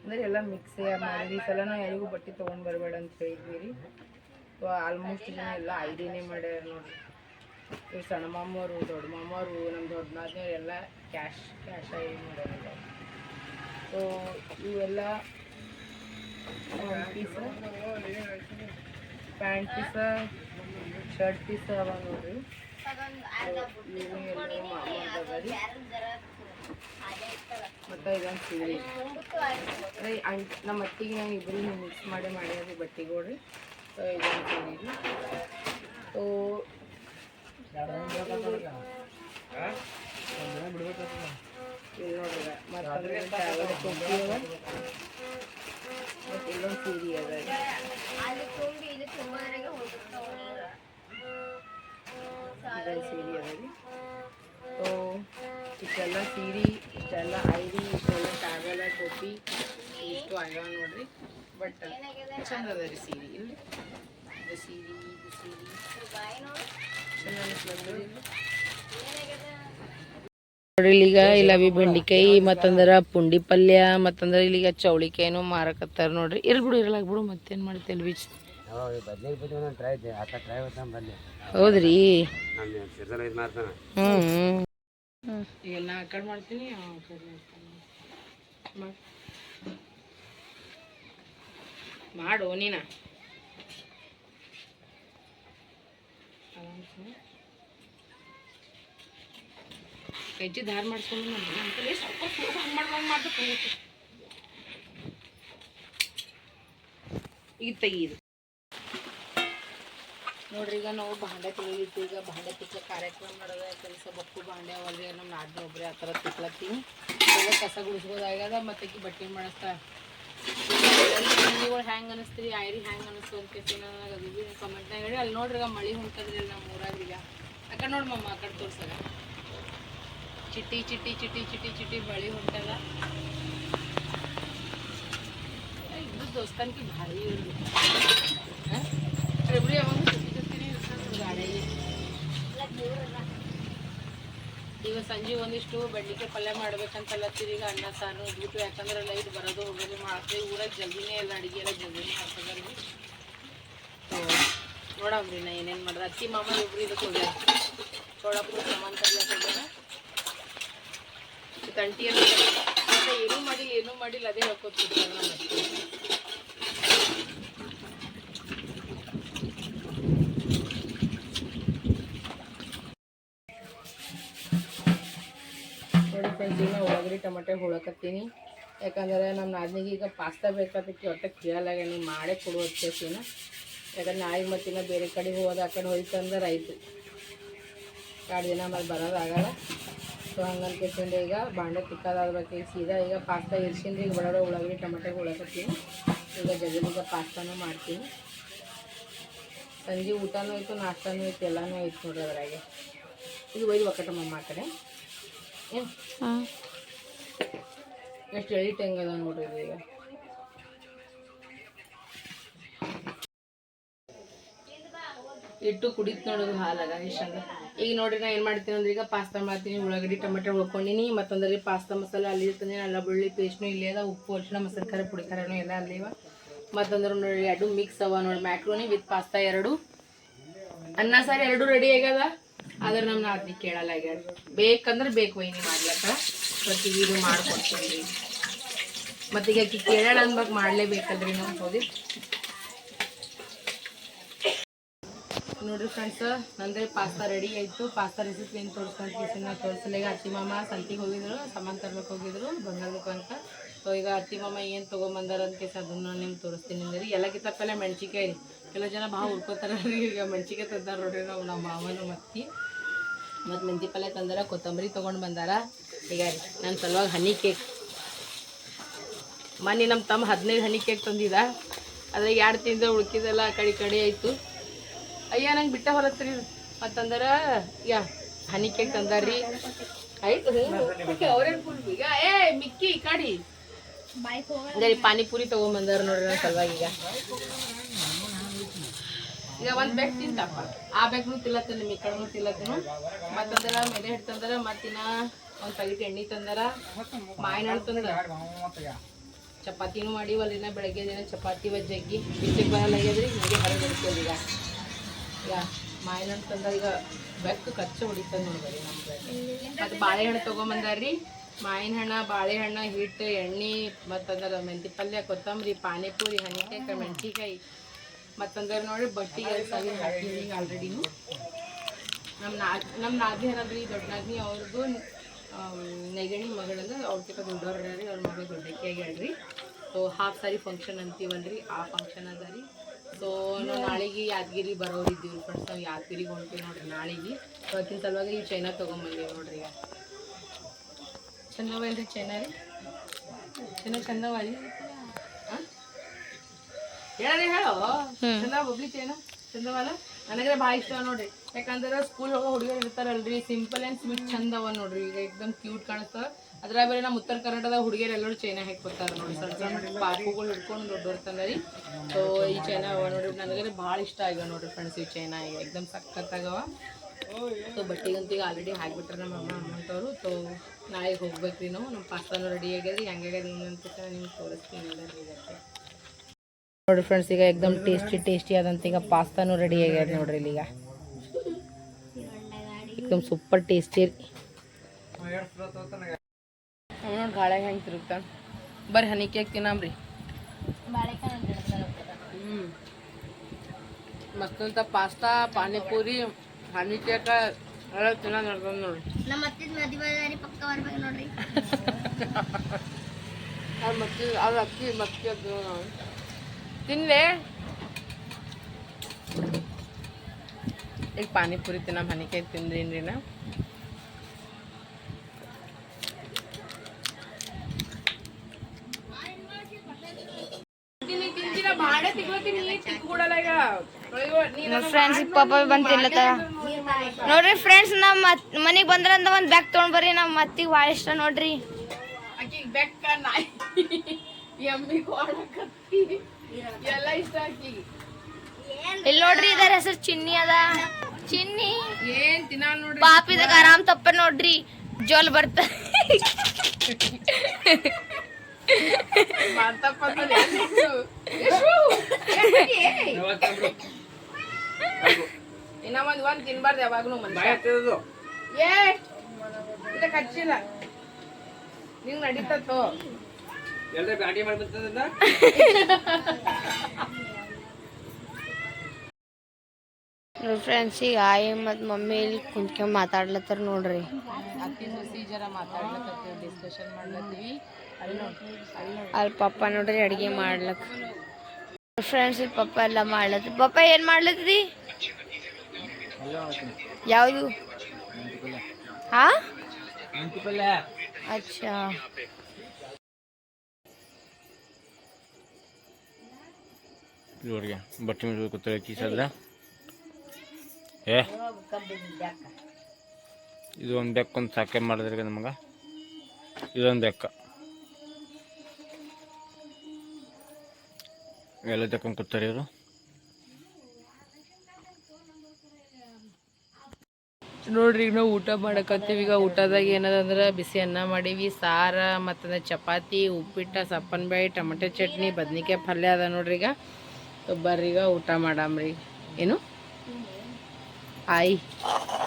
[SPEAKER 1] ಅಂದ್ರೆ ಎಲ್ಲ ಮಿಕ್ಸ್ ಮಾಡಿದ್ವಿ. ಈ ಸಲ ನಾವು ಯಾರಿಗೂ ಬಟ್ಟೆ ತೊಗೊಂಡು ಬರಬೇಡ ಅಂತ ಹೇಳಿದ್ವಿ. ರೀ ಸೊ ಆಲ್ಮೋಸ್ಟ್ ಜನ ಎಲ್ಲ ಐಡಿನೇ ಮಾಡ್ಯಾರ ನೋಡ್ರಿ. ಇವ್ರು ಸಣ್ಣ ಮಾಮವರು ದೊಡ್ಡ ಮಾಮವರು ನಮ್ಮ ದೊಡ್ಡ ನಾದ್ನವ್ರು ಎಲ್ಲ ಕ್ಯಾಶ್ ಕ್ಯಾಶ್ ಆಗಿ ಮಾಡ್ಯಾರ. ಸೊ ಇವೆಲ್ಲ piece pant piece, shirt piece ಅವ ನೋಡ್ರಿ. ಮತ್ತು ಇದೊಂದು ಸೀರೆ. ರೀ ಅಂಟ್ ನಮ್ಮ ಅತ್ತಿಗೆ ನಾವು ಇಬ್ಬರು ಮಿಕ್ಸ್ ಮಾಡಿ ಮಾಡ್ಯಾರಿ ಬಟ್ಟೆಗಳು ರೀ ಸೊ ಇದೊಂದು ಸೀರೆ ರೀ ಸೊ ನೋಡ್ರಿ ಮತ್ತೆ ಟೋಪಿ ಅದ ಮತ್ತು ಇಲ್ಲೊಂದು ಸೀರೆ ಅದ ರೀ ಇದೊಂದು ಸೀರೆ ಅದ ರೀ ಸೊ ಇಷ್ಟೆಲ್ಲ ಸೀರೆ ಇಷ್ಟೆಲ್ಲ ಐರಿ ಇಷ್ಟೆಲ್ಲ ಟ್ಯಾವೆಲ ಟೋಪಿ ಇಷ್ಟು ಆಗ್ಯಾವ ನೋಡ್ರಿ ಬಟ್ ಚಂದ ಅದ ರೀ ಸೀರೆ ಇಲ್ಲಿ ಇದು ಸೀರೆ ಇದು ಸೀರೆ ಚಂದ ಅನಿಸ್ಲತ್ತದ ಇಲ್ಲಿ ನೋಡ್ರಿ ಇಲ್ಲಿಗ ಇಲ್ಲ ಬಿ ಬೆಂಡಿಕಾಯಿ ಮತ್ತಂದ್ರ ಪುಂಡಿ ಪಲ್ಯ ಮತ್ತಂದ್ರ ಇಲ್ಲಿಗ ಚೌಳಿಕಾಯಿನೂ ಮಾರಕತ್ತಾರ ನೋಡ್ರಿ. ಇರ್ಲಿ ಬಿಡು ಇರ್ಲಾಕ ಬಿಡು ಮತ್ತೇನು ಮಾಡ್ತೇವೆ ಬೀಚ್ ಹೌದ್ರಿ.
[SPEAKER 2] ಮಾಡ್ತಾನೆ.
[SPEAKER 1] ಆ ಕಡೆ ಮಾಡ್ತೀನಿ ಆ ಕಡೆ ಮಾಡ್ತಾನೆ. ಮಾಡು ನೀನ. ಆರಾಮ್ಸೆ. ಕೈಚಿ ನಮ್ಮ ಮಾಡ್ಸ್ಕೊಂಡು ಸ್ವಲ್ಪ ಹಂಗೆ ಮಾಡ್ಬೇಕು ಈಗ ತೆಗೀದು ನೋಡ್ರಿ, ಈಗ ನಾವು ಭಾಂಡೆ ತೆಗೀತೀವಿ ಈಗ ಭಾಂಡೆ ತಿಕ್ಲ ಕಾರ್ಯಕ್ರಮ ಮಾಡೋದ ಕೆಲಸ ಬಕ್ಕು ಭಾಂಡೆ ಅವಲ್ರಿ ನಮ್ಮ ನಾದಿನ ಒಬ್ಬರಿ ಆ ಥರ ತಿಕ್ಲತ್ತೀನಿ. ಅದೇ ಕಸ ಗುಡಿಸ್ಬೋದಾಗ್ಯದ ಮತ್ತೆ ಬಟ್ಟೆ ಮಾಡಿಸ್ತಾ. ಮನಿಗಳು ಹ್ಯಾಂಗೆ ಅನಿಸ್ತೀರಿ, ಆಯ್ರಿ ಹ್ಯಾಂಗೆ ಅನಿಸ್ತು ಅಂತ ನನಗೆ ಅದು ಕಮೆಂಟ್ನಾಗ ಹೇಳಿ. ಅಲ್ಲಿ ನೋಡ್ರಿ ಈಗ ಮಳೆ ಹೊಂಟದ್ರಿ ನಮ್ಮ ಊರಾಗ ಈಗ. ಅಕ್ಕ ಕಡೆ ನೋಡಿ ಮಮ್ಮ, ಆ ಕಡೆ ತೋರ್ಸಾಗ ಚಿಟ್ಟಿ ಚಿಟ್ಟಿ ಚಿಟ್ಟಿ ಚಿಟ್ಟಿ ಚಿಟ್ಟಿ ಮಳೆ ಹೊಂಟದ ಇದು ದೋಸ್ತಾನ್ಕಿ ಭಾರಿ ಇವ್ರು ರೆಬ್ರಿ ಯಾವಾಗ ಸುತ್ತಿ ಸುತ್ತೀನಿ ಇರ್ತಾನೆ ಗಾಡಿಯಲ್ಲಿ ಈಗ ಸಂಜೆ ಒಂದಿಷ್ಟು ಬೆಳ್ಳಿಗೆ ಪಲ್ಯ ಮಾಡ್ಬೇಕಂತಲ್ಲತ್ತೀರಿ ಈಗ ಅನ್ನ ಸಾರು ಊಟ ಯಾಕಂದ್ರೆ ಲೈಟ್ ಬರೋದು ಹೋಗೋದು ಮಾಡ್ತೀವಿ ಊರಾಗ ಜಲ್ದಿನೇ ಎಲ್ಲ ಅಡುಗೆ ಎಲ್ಲ ಜಲ್ದಿನೇ ಮಾಡ್ತದ್ರಿ ನೋಡಮ್ರಿ ನಾ ಏನೇನು ಮಾಡಿದ್ರೆ ಅತ್ತಿ ಮಾಮ ಇಬ್ರು ಇದಕ್ಕೆ ಹೋಗ್ಯಾರ ಚೋಳಪುರ ಸಾಮಾನು ತರ್ಲಕ್ಕೆ ತಂಟಿಯನ್ನು ಏನೂ ಮಾಡಿಲ್ಲ ಏನೂ ಮಾಡಿಲ್ಲ, ಅದೇ ಹೇಳ್ಕೊತಿರ್ತಾರೆ ನೋಡಿ ಫ್ರೆಂಡ್ಸ್ ಹೋಳಕತ್ತೀನಿ. ಯಾಕಂದರೆ ನಮ್ಮ ನಾದಿನಿಗೆ ಈಗ ಪಾಸ್ತಾ ಬೇಕಾದಕ್ಕೆ ಹೊಟ್ಟೆ ಕೇಳಲಾಗ ನೀವು ಮಾಡೇ ಕೊಡುವ ಕೇಸಿನ ಯಾಕಂದ್ರೆ ನಾಯಿ ಮತ್ತಿನ ಬೇರೆ ಕಡೆ ಹೋದ ಆ ಕಡೆ ಹೋಯ್ತಂದ್ರೆ ಆಯ್ತು ಎರಡು ದಿನ ಮೇಲೆ ಬರೋದಾಗಲ್ಲ. ಸೊ ಹಂಗನ್ಕೇಸಿಂದ ಈಗ ಬಾಂಡೆ ತಿಕ್ಕೋದಾಗ್ಬೇಕು ಈಗ ಸೀದಾ ಈಗ ಪಾಸ್ತಾ ಇರ್ಸಿಂದ ಈಗ ಬರೋಡ ಉಳ್ಳಾಗಡ್ಡಿ ಟೊಮೆಟೊ ಉಳಕತ್ತೀನಿ ಈಗ ಜಗಲಿಗೆ ಪಾಸ್ತಾನು ಮಾಡ್ತೀನಿ. ಸಂಜೆ ಊಟನೂ ಆಯಿತು ನಾಷ್ಟಾನೂ ಆಯ್ತು ಎಲ್ಲನೂ ಆಯ್ತು ನೋಡ್ರಿ ಅದ್ರಾಗೆ. ಇದು ಒಯ್ದು ಒಕ್ಕಟ ಮಮ್ಮ ಆ ಕಡೆ. ಏನು? ಎಷ್ಟು ಎಳಿಟ್ ಹೆಂಗದ ನೋಡ್ರಿ ಈಗ ಇಟ್ಟು ಕುಡಿತು ನೋಡೋದು ಹಾಲಾಗ ಇಷ್ಟಂಗ ಈಗ ನೋಡ್ರಿ ನಾ ಏನು ಮಾಡ್ತೀನಿ ಅಂದ್ರೆ ಈಗ ಪಾಸ್ತಾ ಮಾಡ್ತೀನಿ, ಉಳ್ಳಾಗಡ್ಡಿ, ಟೊಮೆಟೊ ಉಳ್ಕೊಂಡಿನಿ ಮತ್ತೊಂದ್ರಲ್ಲಿ ಪಾಸ್ತಾ ಮಸಾಲ ಅಲ್ಲಿ ಇರ್ತಾನೆ, ಅಲ್ಲ ಬೆಳ್ಳಿ ಪೇಸ್ಟ್ನು ಇಲ್ಲೇ ಅದ ಉಪ್ಪು ಅರ್ಶಿನ ಮಸಾಲೆ ಖರೆ ಪುಡಿ ಖರೆನೂ ಎಲ್ಲ ಅಲ್ಲಿ ಇವ. ಮತ್ತಂದ್ರೆ ನೋಡಿ ಎರಡು ಮಿಕ್ಸ್ ಅವ ನೋಡಿ ಮ್ಯಾಕ್ರೋನಿ ವಿತ್ ಪಾಸ್ತಾ ಎರಡು. ಅನ್ನ, ಸಾರಿ ಎರಡು ರೆಡಿ ಆಗ್ಯದ. ಆದ್ರೆ ನಮ್ಮ ನಾದ್ನಿ ಕೇಳಲ್ಲ ಆಗ್ಯಾರ ಬೇಕಂದ್ರೆ ಬೇಕು ವೈನಿ ಮಾಡ್ಲಕ್ಕ. ಪ್ರತಿ ಇದು ಮಾಡ್ಕೊಡ್ತೀನಿ. ಮತ್ತೀಗ ಕೇಳೋಣ ಅನ್ಬೇಕು ಮಾಡ್ಲೇಬೇಕಲ್ರಿ ನಾವು ಹೋಗಿ ನೋಡ್ರಿ ಫ್ರೆಂಡ್ಸ್ ನಂದ್ರೆ ಪಾಸ್ತಾ ರೆಡಿ ಆಯ್ತು. ಪಾಸ್ತಾ ರೆಸಿಪಿ ಏನು ತೋರಿಸ್ಕೊಂಡು ನಾ ತೋರಿಸಲಿಗ ಅತ್ತಿ ಮಾಮ ಸಂತಿಗೆ ಹೋಗಿದ್ರು, ಸಾಮಾನು ತರ್ಬೇಕು ಹೋಗಿದ್ರು ಬಂಗಾರಬೇಕು ಅಂತ. ಸೊ ಈಗ ಅತ್ತಿ ಮಾಮ ಏನು ತೊಗೊಂಬಂದಾರ ಅಂತ ಕೇಸ ಅದನ್ನ ನಿಮ್ಗೆ ತೋರಿಸ್ತೀನಿ ಅಂದ್ರೆ. ಎಲ್ಲಕ್ಕಿಂತ ಪಲ್ಲೆ ಮೆಣಸಿಕಾಯಿ ಕೆಲವು ಜನ ಭಾಳ ಹುಡ್ಕೋತಾರ ಈಗ ಮೆಣಸಿಕಾಯಿ ತಂದಾರ ನೋಡ್ರಿ ನಾವು, ನಮ್ಮ ಮಾವನು ಮತ್ತಿ. ಮತ್ತು ಮೆಂತಿ ಪಲ್ಯ ತಂದಾರ, ಕೊತ್ತಂಬರಿ ತೊಗೊಂಡು ಬಂದಾರ. ಈಗ ನನ್ನ ಸಲುವಾಗಿ ಹನಿ ಕೇಕ್. ಮನೆ ನಮ್ಮ ತಮ್ಮ ಹದಿನೈದು ಹನಿ ಕೇಕ್ ತಂದಿದ್ದ ಅದ್ರಾಗ ಎರಡು ತಿಂದ ಉಳ್ಕಿದೆಲ್ಲ ಕಡಿ ಕಡೆ ಆಯಿತು. ಅಯ್ಯ ನಂಗೆ ಬಿಟ್ಟ ಹೊಲತ್ರಿ. ಮತ್ತಂದ್ರ ಯಾ ಹನಿ ಕೇಕ್ ತಂದಾರ್ರಿ. ಆಯ್ತು ಅವ್ರೇನ್ ಫುಲ್ ಈಗ ಏ ಮಿಕ್ಕಿ ಕಡಿ. ಅದೇ ಪಾನಿಪುರಿ ತೊಗೊಂಬಂದಾರ ನೋಡ್ರಿ ನನ್ನ ಸಲುವಾಗಿ ಈಗ. ಈಗ ಒಂದು ಬೆಗ್ ತಿಂತಪ್ಪ. ಆ ಬ್ಯಾಗ್ನು ತಿಲ್ಲತ್ತೇನೆ ಈ ಕಡೆನು ತಿಲ್ಲತ್ತೇನು. ಮತ್ತಂದ್ರ ಮೇಲೆ ಹಿಟ್ಟು ತಂದ್ರ ಮತ್ತಿನ ಒಂದು ಪ್ಯಾಕೆಟ್ ಎಣ್ಣೆ ತಂದರ ಮಾಯಿನ ಹಣ್ಣು ತಂದ ಚಪಾತಿನೂ ಮಾಡಿವಲ್ಲಿನ ಬೆಳಗ್ಗೆ ದಿನ ಚಪಾತಿ ಜಗ್ಗಿ ಬಿಸಿಗೆ ಬರಲ್ಲ ನಿಮಗೆ ಹಿಂಗೆ ಹೊರಗೆ ಈಗ. ಈಗ ಮಾವಿನ ಹಣ್ಣು ತಂದ ಈಗ ಬೆಕ್ಕು ಕಚ್ಚ ಹೊಡಿತದ ನೋಡ್ರಿ ಬೆಕ್ಕ ಮತ್ತೆ ಬಾಳೆಹಣ್ಣು ತೊಗೊಂಬಂದಾರ್ರಿ. ಮಾವಿನ ಹಣ್ಣ ಬಾಳೆಹಣ್ಣು ಹಿಟ್ಟು ಎಣ್ಣೆ ಮತ್ತಂದ್ರೆ ಮೆಂತಿ ಪಲ್ಯ ಕೊತ್ತಂಬರಿ ಪಾನಿಪುರಿ ಹಣ್ಣಿಕಾಯಿ ಮೆಣಸಿಕಾಯಿ ಮತ್ತಂದ್ರೆ ನೋಡಿ ಬಟ್ಟಿಗೆ ಹಾಕಿವಿ ಈಗ ಆಲ್ರೆಡಿನು ನಮ್ಮ ನಾ. ನಮ್ಮ ನಾದಿ ಏನಂದ್ರಿ ದೊಡ್ಡ ನಾದಿನಿ ಅವ್ರದ್ದು ನೆಗಣಿ ಮಗಳಂದ್ರೆ ಅವ್ರಕ್ಕಿಂತ ದೊಡ್ಡವ್ರಿ ಅವ್ರ ಮಗಳು ದೊಡ್ಡಕ್ಕೆ ಆಗ್ಯಾಳ್ರಿ ಸೊ ಹಾಫ್ ಸಾರಿ ಫಂಕ್ಷನ್ ಅಂತೀವಲ್ರಿ ಆ ಫಂಕ್ಷನ್ ಅದ ರೀ. ಸೊ ನಾವು ನಾಳೆಗೆ ಯಾದಗಿರಿ ಬರೋರು ಇದ್ದೀವಿ ಫ್ರೆಂಡ್ಸ್ ನಾವು ಯಾದಗಿರಿಗೆ ಹೊಂಟೀವಿ ನೋಡ್ರಿ ನಾಳೆಗೆ. ಸೊ ಅದಕ್ಕಿಂತ ಸಲುವಾಗಿ ಈ ಚೈನಾ ತೊಗೊಂಬಂದೀವಿ ನೋಡ್ರಿ ಈಗ. ಚಂದವ ಇಲ್ರಿ ಚೈನಾ ರೀ? ಚೈನಾ ಚಂದವ ರೀ ಹಾಂ? ಹೇಳಿ. ಹೇಳೋ ಚಂದ ಹೋಗ್ಲಿ ಚೈನಾ? ಚಂದವಲ್ಲ ನನಗೆ ಭಾಳ ಇಷ್ಟ ನೋಡ್ರಿ. ಯಾಕಂದ್ರೆ ಸ್ಕೂಲ್ ಹೋಗೋ ಹುಡುಗರು ಇರ್ತಾರಲ್ರಿ ಸಿಂಪಲ್ ಆ್ಯಂಡ್ ಸ್ವೀಟ್ ಚಂದ ಅವ ನೋಡ್ರಿ. ಈಗ ಎಕ್ದಮ್ ಕ್ಯೂಟ್ ಕಾಣಿಸ್ತಾವ ಅದ್ರ ಬೇರೆ ನಮ್ಮ ಉತ್ತರ ಕರ್ನಾಟಕದ ಹುಡುಗಿಯರು ಎಲ್ಲರೂ ಚೈನಾ ಹಾಕ್ಕೊತಾರ ನೋಡಿ ಸಣ್ಣ ಸಣ್ಣ ಪಾಪುಗಳು ಹಿಡ್ಕೊಂಡು ತಂದ ರೀ ಸೊ ಈ ಚೈನಾ ಅವ ನೋಡ್ರಿ. ನನಗೆ ಭಾಳ ಇಷ್ಟ ಆಗ್ಯಾವ ನೋಡ್ರಿ ಫ್ರೆಂಡ್ಸ್ ಈ ಚೈನಾ ಈಗ ಎಕ್ದಮ್ ಸಖತ್ತಾಗವ ಸೊ ಬಟ್ಟೆಗಂತೂ ಈಗ ಆಲ್ರೆಡಿ ಹಾಕ್ಬಿಟ್ರೆ ನಮ್ಮ ಅಮ್ಮ ಅಮ್ಮಂತವ್ರು ಸೊ ನಾಳೆಗೆ ಹೋಗ್ಬೇಕ್ರಿ ನಾವು. ನಮ್ಮ ಪಾಸ್ತಾನು ರೆಡಿ ಆಗ್ಯದ ಹೆಂಗಾಗ್ಯದ ಏನಂತ ನಿಮ್ಗೆ ತೋರಿಸ್ತೀನಿ ಎಲ್ಲರೂ ಇದಕ್ಕೆ. ನೋಡ್ರಿ ಫ್ರೆಂಡ್ಸ್ ಈಗ ಎಕ್ದಮ್ ಟೇಸ್ಟಿ ಟೇಸ್ಟಿ ಆದಂತ ಈಗ ಪಾಸ್ತಾನು ರೆಡಿ ಆಗ್ಯದ ನೋಡ್ರಿ ಇಲ್ಲಿ ಈಗ. ಎಕ್ದಮ್ ಸೂಪರ್ ಟೇಸ್ಟಿ ನೋಡಿ ಗಾಳೆ ಹೆಂಗೆ ತಿರುಗ್ತಾನೆ ಬರ್ರಿ ಹನಿ ಕೇಕ್ ತಿನ್ನಮ್ರಿ. ಹ್ಞೂ ಮಸ್ತಂತ ಪಾಸ್ತಾ ಪಾನಿಪುರಿ ಹನಿ ಕೇಕ ಎಲ್ಲ ತಿನ್ನ ನಡ್ಕೊಂಡ್ ನೋಡ್ರಿ.
[SPEAKER 3] ನಮ್ಮ ಅತ್ತಿದ ಮದುವೆ ಪಕ್ಕ ಬರ್ಬೇಕು ನೋಡ್ರಿ.
[SPEAKER 1] ಅದು ಮತ್ತೆ ಅದು ಅಕ್ಕಿ ಮತ್ತೆ ಅದು ತಿನ್ಲೆ ಈಗ ಪಾನಿಪುರಿ ತಿನ್ನ ಮನಿಕಾಯಿ ತಿಂದ್ರಿ ನಾ
[SPEAKER 3] ಫ್ರೆಂಡ್ಸ್ ಪಾಪ ಬಂದು ತಿನ್ಲತ್ತಾರ ನೋಡ್ರಿ ಫ್ರೆಂಡ್ಸ್ ನಮ್ಮ ಮನೆಗೆ ಬಂದ್ರಂದ ಒಂದು ಬ್ಯಾಗ್ ತೊಗೊಂಡ್ ಬರ್ರಿ ನಮ್ಮ ಅತ್ತಿಗೆ ಭಾಳ ಇಷ್ಟ ನೋಡ್ರಿ
[SPEAKER 1] ಆಕಿಗೆ ಬೆಕ್ಕ ನಾಯಿ ಎಮ್ಮಿ ಕೊಡಕತ್ತಿ ಎಲ್ಲ ಇಷ್ಟ ಆಕಿಗೆ
[SPEAKER 3] ಇಲ್ಲಿ ನೋಡ್ರಿ ಇದರ ಹೆಸರು ಚಿನ್ನಿ ಅದ. ಚಿನ್ನಿ?
[SPEAKER 1] ಏನ್ ತಿನ್ನ ನೋಡ್ರಿ?
[SPEAKER 3] ಪಾಪಿದಾಗ ಆರಾಮ್ ತಪ್ಪ ನೋಡ್ರಿ. ಜೋಲ್ ಬರ್ತ
[SPEAKER 1] ಇನ್ನ ಒಂದ್ ಒಂದ್ ತಿನ್ಬಾರ್ದು ಯಾವಾಗ್ಲೂ ಏ ಕಚ್ಚಿಲ್ಲ. ನಿಂಗ್ ನಡೀತತ್ತೋ
[SPEAKER 2] ಎಲ್ಲ ಬ್ಯಾಟಿ ಮಾಡಿ ಬಂತದ
[SPEAKER 3] ಫ್ರೆಂಡ್ಸ್ ಈಗ ಆಯಿ ಮತ್ತು ಮಮ್ಮಿ ಇಲ್ಲಿ ಕುಂತ್ಕೊಂಡು ಮಾತಾಡ್ಲತ್ತಾರ ನೋಡ್ರಿ.
[SPEAKER 1] ಅತ್ತಿ ಸೊಸಿ ಜರ ಮಾತಾಡ್ಲಕತ್ತೀವಿ ಡಿಸ್ಕಷನ್ ಮಾಡ್ಲತ್ತೀವಿ ಅಲ್ಲಿ ನೋಡ್ರಿ ಅಲ್ಲಿ ನೋಡ್ರಿ
[SPEAKER 3] ಅಲ್ಲಿ ಪಪ್ಪ ನೋಡ್ರಿ ಅಡ್ಗೆ ಮಾಡ್ಲಕ್. ಫ್ರೆಂಡ್ಸ್ ಇಲ್ಲಿ ಪಪ್ಪ ಎಲ್ಲ ಮಾಡ್ಲತ್ತ. ಪಪ್ಪ ಏನು ಮಾಡ್ಲತ್ತಿ ಯಾವುದು? ಹಾ? ಅಚ್ಚಾ.
[SPEAKER 2] ಇವ್ರಿಗೆ ಬಟ್ಟೆ ಮೇಲೆ ಕೂತಾರೆ ಕೀಸಲ್ಲ ಏ. ಇದು ಒಂದು ಬೆಕ್ಕೊಂದು ಸಾಕೆ ಮಾಡಿದ್ರಿಗೆ ನಮಗೆ ಇದೊಂದು ಬೆಕ್ಕ. ಎಲ್ಲ ತಕೊಂಡ್ ಕೂತಾರೆ ಇವರು.
[SPEAKER 1] ನೋಡ್ರಿ ಈಗ ನಾವು ಊಟ ಮಾಡಕತ್ತೀವಿ. ಈಗ ಊಟದಾಗ ಏನದಂದ್ರೆ ಬಿಸಿ ಅನ್ನ ಮಾಡೀವಿ ಸಾರ ಮತ್ತಂದ್ರೆ ಚಪಾತಿ ಉಪ್ಪಿಟ್ಟ ಸಪ್ಪನ್ ಬೇಳೆ ಟೊಮೆಟೊ ಚಟ್ನಿ ಬದ್ನಿಕಾಯಿ ಪಲ್ಯ ಅದ ನೋಡ್ರಿ ಈಗ. ಬರ್ರಿ ಈಗ ಊಟ ಮಾಡಾಮ್ರಿ. ಏನು? ಆಯ್.